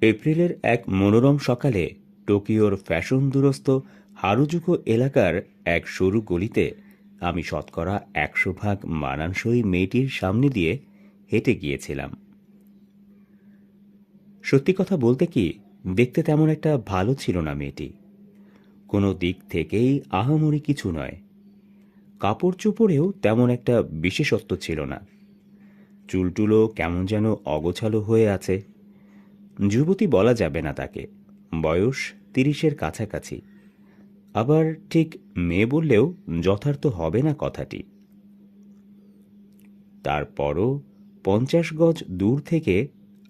এপ্রিলের এক মনোরম সকালে টোকিওর ফ্যাশন দুরস্ত হারুজুকো এলাকার এক সরু গলিতে আমি শতকরা একশো ভাগ মানানসই মেয়েটির সামনে দিয়ে হেঁটে গিয়েছিলাম। সত্যি কথা বলতে কি, দেখতে তেমন একটা ভালো ছিল না মেয়েটি। কোনো দিক থেকেই আহামরি কিছু নয়। কাপড় চোপড়েও তেমন একটা বিশেষত্ব ছিল না। চুলটুলো কেমন যেন অগোছালো হয়ে আছে। যুবতী বলা যাবে না তাকে। বয়স তিরিশের কাছাকাছি। আবার ঠিক মেয়ে বললেও যথার্থ হবে না কথাটি। তারপরও পঞ্চাশ গজ দূর থেকে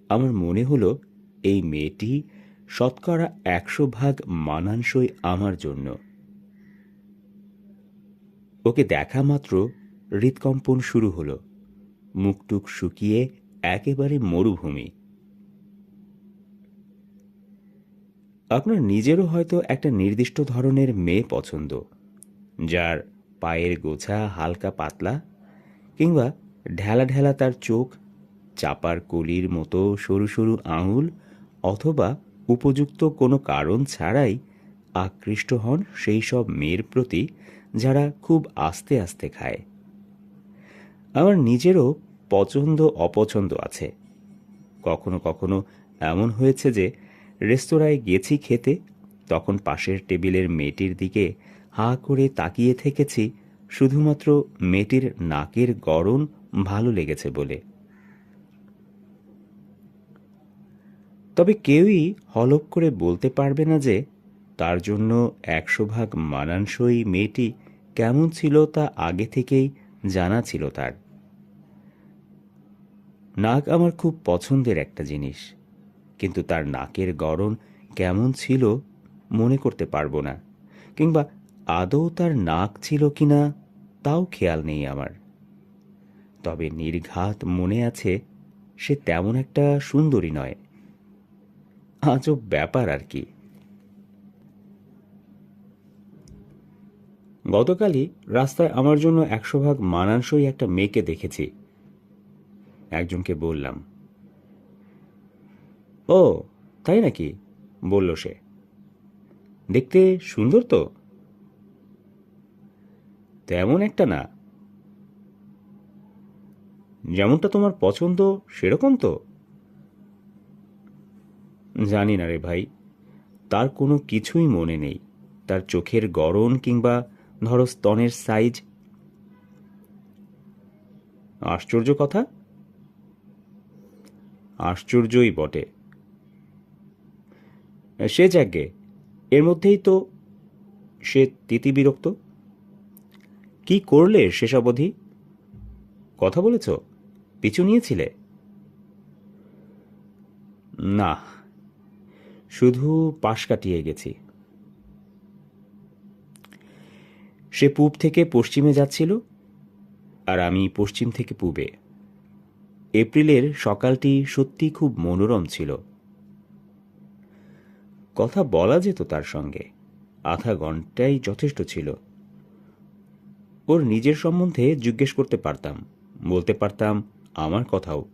আমার মনে হলো, এই মেয়েটি শতকরা একশো ভাগ মানানসই আমার জন্য। ওকে দেখা মাত্র হৃৎকম্পন শুরু হলো। মুখটুক শুকিয়ে একেবারে মরুভূমি। আপনার নিজেরও হয়তো একটা নির্দিষ্ট ধরনের মেয়ে পছন্দ, যার পায়ের গোছা হালকা পাতলা কিংবা ঢেলা ঢেলা তার চোখ, চাপার কলির মতো সরু সরু আঙুল অথবা উপযুক্ত কোনো কারণ ছাড়াই আকৃষ্ট হন সেই সব মেয়ের প্রতি যারা খুব আস্তে আস্তে খায়। আমার নিজেরও পছন্দ অপছন্দ আছে। কখনো কখনো এমন হয়েছে যে রেস্তোরাঁয় গেছি খেতে, তখন পাশের টেবিলের মেয়েটির দিকে হা করে তাকিয়ে থেকেছি, শুধুমাত্র মেয়েটির নাকের গড়ন ভালো লেগেছে বলে। তবে কেউই হলপ করে বলতে পারবে না যে, তার জন্য একশো ভাগ মানানসই মেয়েটি কেমন ছিল তা আগে থেকেই জানা ছিল তার। নাক আমার খুব পছন্দের একটা জিনিস। কিন্তু তার নাকের গড়ন কেমন ছিল মনে করতে পারব না, কিংবা আদৌ তার নাক ছিল কিনা তাও খেয়াল নেই আমার। তবে নির্ঘাত মনে আছে সে তেমন একটা সুন্দরী নয়। আজব ব্যাপার আর কি। গতকালই রাস্তায় আমার জন্য একশো ভাগ মানানসই একটা মেয়েকে দেখেছি। একজনকে বললাম ও, তাই নাকি? বলল সে। দেখতে সুন্দর তো? তেমন একটা না। যেমনটা তোমার পছন্দ, সেরকম তো। জানি না রে ভাই, তার কোনো কিছুই মনে নেই। তার চোখের গড়ন কিংবা ধরো স্তনের সাইজ। আশ্চর্য কথা? আশ্চর্যই বটে। সে যাকে, এর মধ্যেই তো সে তিতি বিরক্ত। কি করলে শেষ অবধি কথা বলেছ? পিছু নিয়েছিলে? না, শুধু পাশ কাটিয়ে গেছি। সে পূব থেকে পশ্চিমে যাচ্ছিল, আর আমি পশ্চিম থেকে পূবে। এপ্রিলের সকালটি সত্যি খুব মনোরম ছিল। কথা বলা যেত তার সঙ্গে। আধা ঘন্টাই যথেষ্ট ছিল। ওর নিজের সম্বন্ধে জিজ্ঞেস করতে পারতাম, বলতে পারতাম আমার কথাও।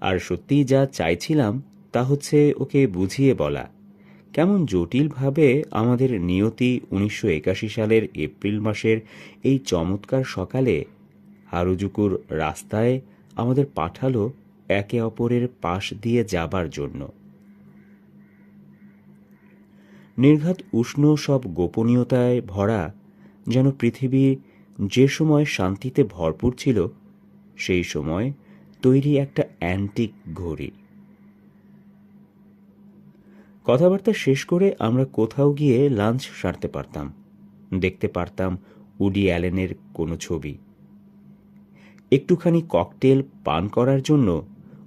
আর সত্যিই যা চাইছিলাম তা হচ্ছে ওকে বুঝিয়ে বলা। কেমন জটিলভাবে আমাদের নিয়তি উনিশশো একাশি সালের এপ্রিল মাসের এই চমৎকার সকালে হারুজুকুর রাস্তায় আমাদের পাঠালো একে অপরের পাশ দিয়ে যাবার জন্য। নির্ঘাত উষ্ণ সব গোপনীয়তায় ভরা যেন পৃথিবী যে সময় শান্তিতে ভরপুর ছিল, সেই সময় তৈরি একটা অ্যান্টিক ঘড়ি। কথাবার্তা শেষ করে আমরা কোথাও গিয়ে লাঞ্চ সারতে পারতাম, দেখতে পারতাম উডি অ্যালেনের কোনো ছবি। একটুখানি ককটেল পান করার জন্য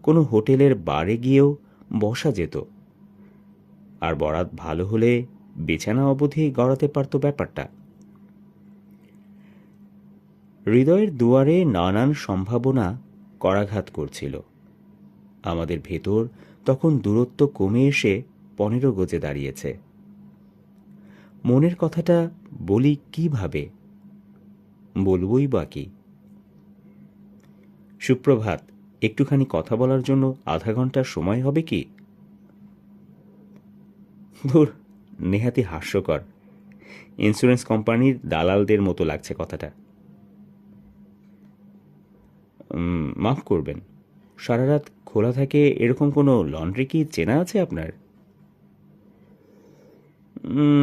কোনো হোটেলের বারে গিয়েও বসা যেত। আর বরাত ভালো হলে বিছানা অবধি গড়াতে পারত ব্যাপারটা। হৃদয়ের দুয়ারে নানান সম্ভাবনা করাঘাত করছিল। আমাদের ভেতর তখন দূরত্ব কমে এসে পনেরো গজে দাঁড়িয়েছে। মনের কথাটা বলি কীভাবে? বলবই বা কি? সুপ্রভাত, একটুখানি কথা বলার জন্য আধা ঘণ্টার সময় হবে কি? ধুর নেহাতি হাস্যকর। ইন্স্যুরেন্স কোম্পানির দালালদের মতো লাগছে কথাটা। মাফ করবেন, সারা রাত খোলা থাকে এরকম কোনো লন্ড্রি কি চেনা আছে আপনার?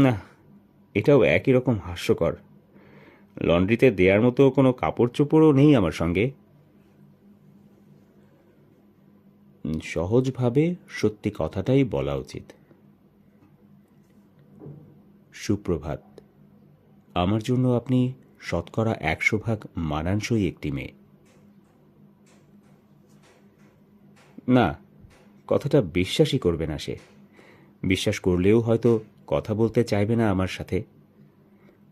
না, এটাও একই রকম হাস্যকর। লন্ড্রিতে দেওয়ার মতো কোনো কাপড় চোপড়ও নেই আমার সঙ্গে। সহজভাবে সত্যি কথাটাই বলা উচিত। সুপ্রভাত। আমার জন্য আপনি শতকরা একশো ভাগ মানানসই একটি মেয়ে। না, কথাটা বিশ্বাসই করবে না সে। বিশ্বাস করলেও হয়তো কথা বলতে চাইবে না আমার সাথে।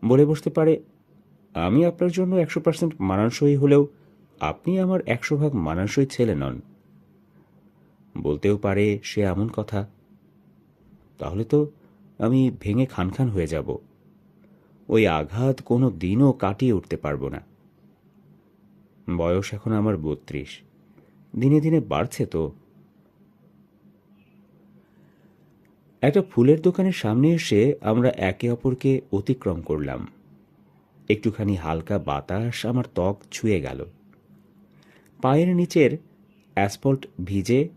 বলে বসতে পারে, আমি আপনার জন্য একশো পার্সেন্ট মানানসই হলেও আপনি আমার একশো ভাগ মানানসই ছেলে নন। বলতেও পারে সে এমন কথা। তাহলে তো আমি ভেঙে খান খান হয়ে যাব। ওই আঘাত কোনো দিনও কাটিয়ে উঠতে পারব না। বয়স এখন আমার বত্রিশ। দিনে দিনে বাড়ছে তো। একটা ফুলের দোকানের সামনে এসে আমরা একে অপরকে অতিক্রম করলাম। একটুখানি হালকা বাতাস আমার ত্বক ছুঁয়ে গেল। পায়ের নিচের অ্যাসফল্ট ভিজে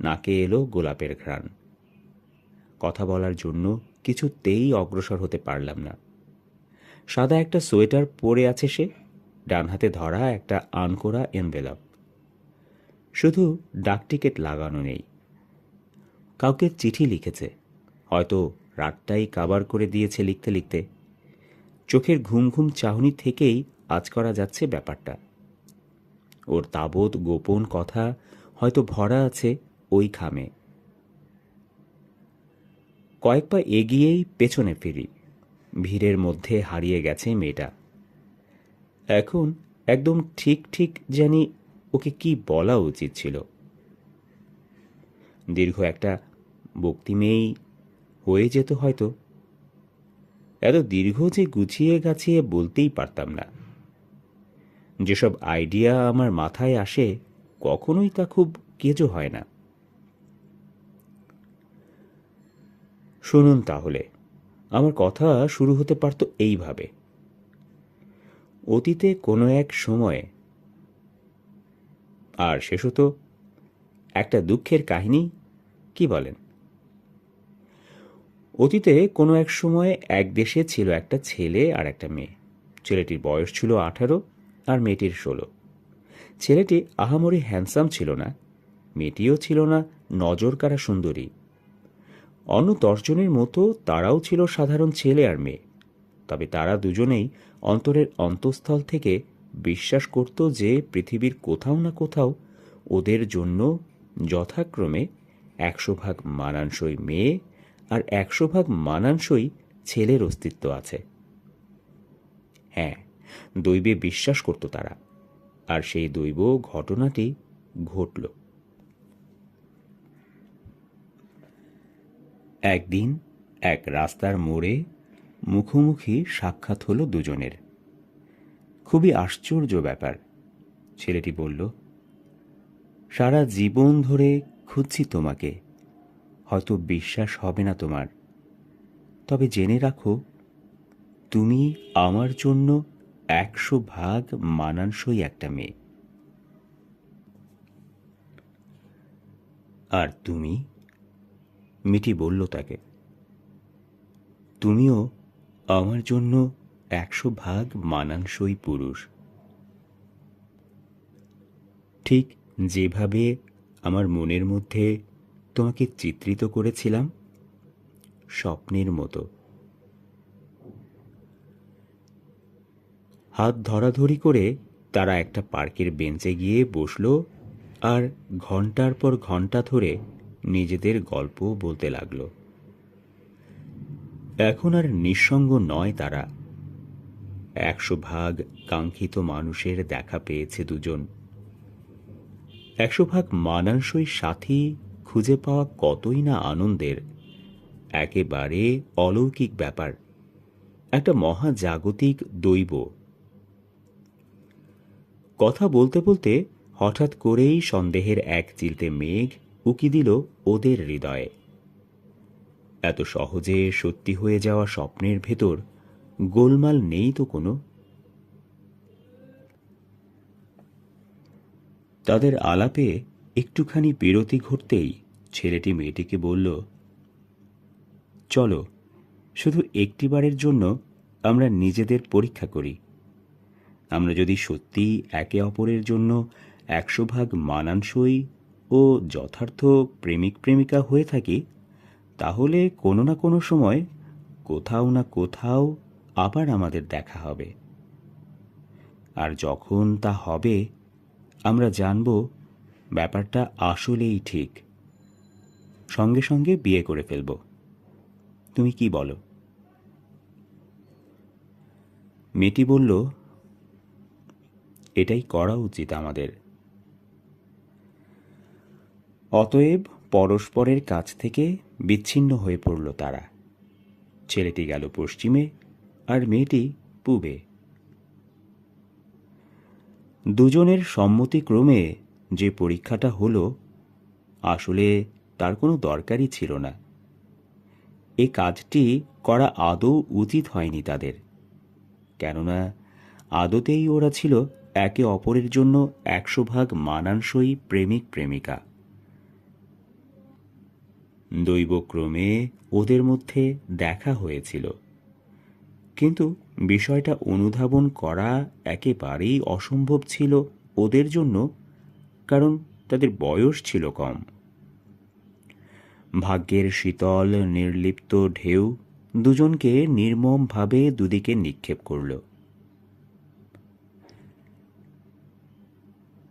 নাকে এলো গোলাপের ঘ্রাণ। কথা বলার জন্য কিছুতেই অগ্রসর হতে পারলাম না। সাদা একটা সোয়েটার পরে আছে সে, ডান হাতে ধরা একটা আনকোরা এনভেলপ। শুধু ডাক টিকিট লাগানো নেই। কাউকে চিঠি লিখেছে, হয়তো রাতটাই কাবার করে দিয়েছে লিখতে লিখতে। চোখের ঘুম ঘুম চাহনি থেকেই আজ করা যাচ্ছে ব্যাপারটা। ওর তাবৎ গোপন কথা হয়তো ভরা আছে ওই খামে। কয়েক পা এগিয়েই পেছনে ফিরি। ভিড়ের মধ্যে হারিয়ে গেছে মেয়েটা। এখন একদম ঠিক ঠিক জানি ওকে কি বলা উচিত ছিল। দীর্ঘ একটা বক্তিমেই হয়ে যেত হয়তো। এত দীর্ঘ যে গুছিয়ে গাছিয়ে বলতেই পারতাম না। যেসব আইডিয়া আমার মাথায় আসে, কখনোই তা খুব কেজো হয় না। শুনুন তাহলে। আমার কথা শুরু হতে পারত এইভাবে। অতীতে কোনো এক সময়ে আর শেষ হতো একটা দুঃখের কাহিনী, কি বলেন? অতীতে কোনো এক সময় এক দেশে ছিল একটা ছেলে আর একটা মেয়ে। ছেলেটির বয়স ছিল আঠারো আর মেয়েটির ষোলো। ছেলেটি আহামরি হ্যান্ডসাম ছিল না, মেয়েটিও ছিল না নজর কাড়া সুন্দরী। অন্য দশজনের মতো তারাও ছিল সাধারণ ছেলে আর মেয়ে। তবে তারা দুজনেই অন্তরের অন্তঃস্থল থেকে বিশ্বাস করত যে পৃথিবীর কোথাও না কোথাও ওদের জন্য যথাক্রমে একশো ভাগ মানানসই মেয়ে আর একশো ভাগ মানানসই ছেলের অস্তিত্ব আছে। হ্যাঁ দৈবে বিশ্বাস করত তারা। আর সেই দৈব ঘটনাটি ঘটল। একদিন এক রাস্তার মোড়ে মুখোমুখি সাক্ষাৎ হলো দুজনের। খুবই আশ্চর্য ব্যাপার। ছেলেটি বলল, সারা জীবন ধরে খুঁজছি তোমাকে। হয়তো বিশ্বাস হবে না তোমার। তবে জেনে রাখো, তুমি আমার জন্য একশো ভাগ মানানসই একটা মেয়ে। আর তুমি? মিটি বলল তাকে, তুমিও আমার জন্য একশো ভাগ মানানসই পুরুষ। ঠিক যেভাবে আমার মনের মধ্যে তোমাকে চিত্রিত করেছিলাম, স্বপ্নের মতো। হাত ধরাধরি করে তারা একটা পার্কের বেঞ্চে গিয়ে বসল আর ঘণ্টার পর ঘণ্টা ধরে নিজেদের গল্প বলতে লাগল। এখন আর নিঃসঙ্গ নয় তারা। একশো ভাগ কাঙ্ক্ষিত মানুষের দেখা পেয়েছে দুজন। একশো ভাগ মানানসই সাথী খুঁজে পাওয়া কতই না আনন্দের, একেবারে অলৌকিক ব্যাপার। একটা মহাজাগতিক দৈব। কথা বলতে বলতে হঠাৎ করেই সন্দেহের এক চিলতে মেঘ উকি দিল ওদের হৃদয়ে। এত সহজে সত্যি হয়ে যাওয়া স্বপ্নের ভেতর গোলমাল নেই তো কোনো। তাদের আলাপে একটুখানি বিরতি ঘটতেই ছেলেটি মেয়েটিকে বলল, চলো, শুধু একটিবারের জন্য আমরা নিজেদের পরীক্ষা করি। আমরা যদি সত্যি একে অপরের জন্য একশো ভাগ মানানসই ও যথার্থ প্রেমিক প্রেমিকা হয়ে থাকি, তাহলে কোনো না কোনো সময় কোথাও না কোথাও আবার আমাদের দেখা হবে। আর যখন তা হবে, আমরা জানব ব্যাপারটা আসলেই ঠিক। সঙ্গে সঙ্গে বিয়ে করে ফেলব। তুমি কি বলো? মেয়েটি বলল, এটাই করা উচিত আমাদের। অতএব পরস্পরের কাছ থেকে বিচ্ছিন্ন হয়ে পড়ল তারা। ছেলেটি গেল পশ্চিমে আর মেয়েটি পূবে। দুজনের সম্মতিক্রমে যে পরীক্ষাটা হলো, আসলে তার কোনো দরকারই ছিল না। এ কাজটি করা আদৌ উচিত হয়নি তাদের। কেননা আদতেই ওরা ছিল একে অপরের জন্য একশো ভাগ মানানসই প্রেমিক প্রেমিকা দৈবক্রমে ওদের মধ্যে দেখা হয়েছিল। কিন্তু বিষয়টা অনুধাবন করা একেবারেই অসম্ভব ছিল ওদের জন্য, কারণ তাদের বয়স ছিল কম। ভাগ্যের শীতল, নির্লিপ্ত ঢেউ দুজনকে নির্মমভাবে দুদিকে নিক্ষেপ করল।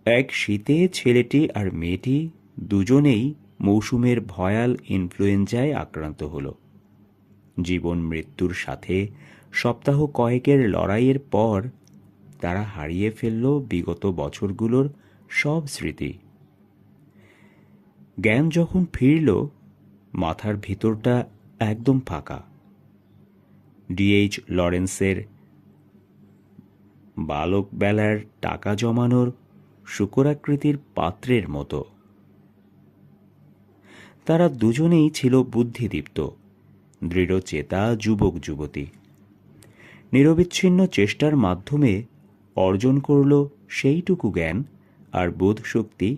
এক শীতে ছেলেটি আর মেয়েটি দুজনেই মৌসুমের ভয়াল ইনফ্লুয়েঞ্জায় আক্রান্ত হল। জীবন মৃত্যুর সাথে সপ্তাহ কয়েকের লড়াইয়ের পর তারা হারিয়ে ফেলল বিগত বছরগুলোর সব স্মৃতি। জ্ঞান যখন ফিরল, মাথার ভিতরটা একদম ফাঁকা। ডিএইচ লরেন্সের বালক বেলার টাকা জমানোর শুকরাকৃতির পাত্রের মতো। তারা দুজনেই ছিল বুদ্ধিদীপ্ত দৃঢ় চেতা যুবক যুবতী। নিরবিচ্ছিন্ন চেষ্টার মাধ্যমে অর্জন করল সেইটুকু জ্ঞান আর বোধ শক্তি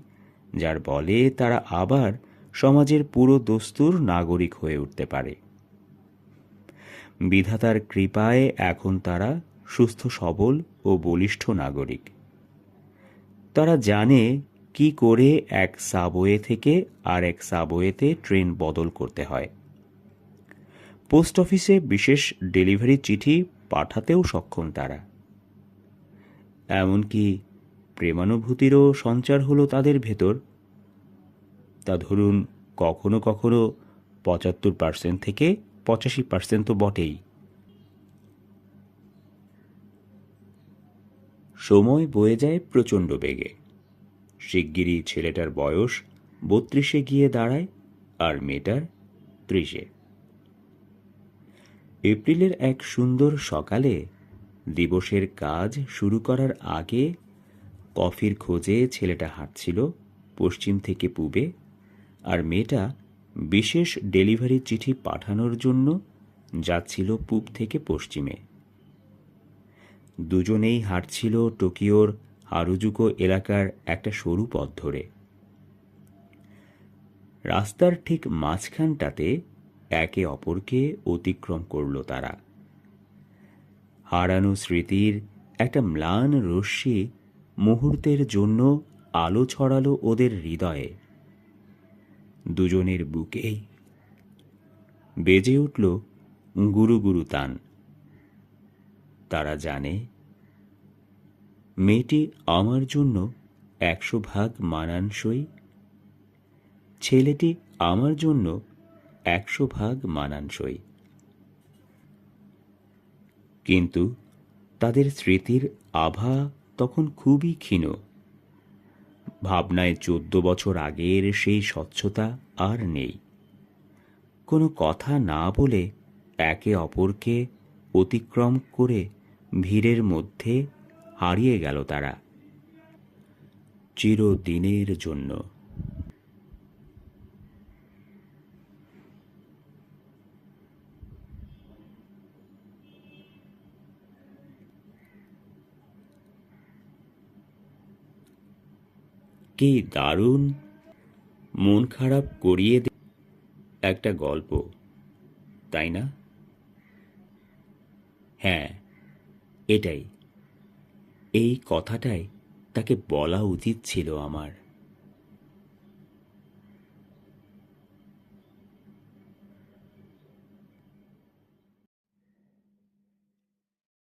যার বলে তারা আবার সমাজের পুরো দস্তুর নাগরিক হয়ে উঠতে পারে। বিধাতার কৃপায় এখন তারা সুস্থ সবল ও বলিষ্ঠ নাগরিক। তারা জানে কি করে এক সাবওয়ে থেকে আর এক সাবওয়েতে ট্রেন বদল করতে হয়? পোস্ট অফিসে বিশেষ ডেলিভারি চিঠি পাঠাতেও সক্ষম তারা। এমনকি প্রেমানুভূতিরও সঞ্চার হলো তাদের ভেতর। তা ধরুন, কখনো কখনো পঁচাত্তর পার্সেন্ট থেকে পঁচাশি পার্সেন্ট তো বটেই। সময় বয়ে যায় প্রচণ্ড বেগে। শিগগিরই ছেলেটার বয়স বত্রিশে গিয়ে দাঁড়ায় আর মেয়েটার ত্রিশে। এপ্রিলের এক সুন্দর সকালে দিবসের কাজ শুরু করার আগে কফির খোঁজে ছেলেটা হাঁটছিল পশ্চিম থেকে পূবে আর মেয়েটা বিশেষ ডেলিভারি চিঠি পাঠানোর জন্য যাচ্ছিল পূব থেকে পশ্চিমে। দুজনেই হাঁটছিল টোকিওর হারুজুকো এলাকার একটা সরু পথ ধরে। রাস্তার ঠিক মাঝখানটাতে একে অপরকে অতিক্রম করল তারা। হারানো স্মৃতির একটা ম্লান রশ্মি মুহূর্তের জন্য আলো ছড়ালো ওদের হৃদয়ে। দুজনের বুকেই বেজে উঠল গুরু গুরু তান। তারা জানে মেয়েটি আমার জন্য একশো ভাগ মানানসই? ছেলেটি আমার জন্য একশো ভাগ মানানসই। কিন্তু তাদের স্মৃতির আভা তখন খুবই ক্ষীণ। ভাবনায় চোদ্দ বছর আগের সেই স্বচ্ছতা আর নেই। কোনো কথা না বলে একে অপরকে অতিক্রম করে ভিড়ের মধ্যে হারিয়ে গেল তারা। চিরদিনের জন্য। কি দারুণ! মন খারাপ করিয়ে দে একটা গল্প। তাই না? হ্যাঁ এটাই। এই কথাটাই তাকে বলা উচিত ছিল আমার।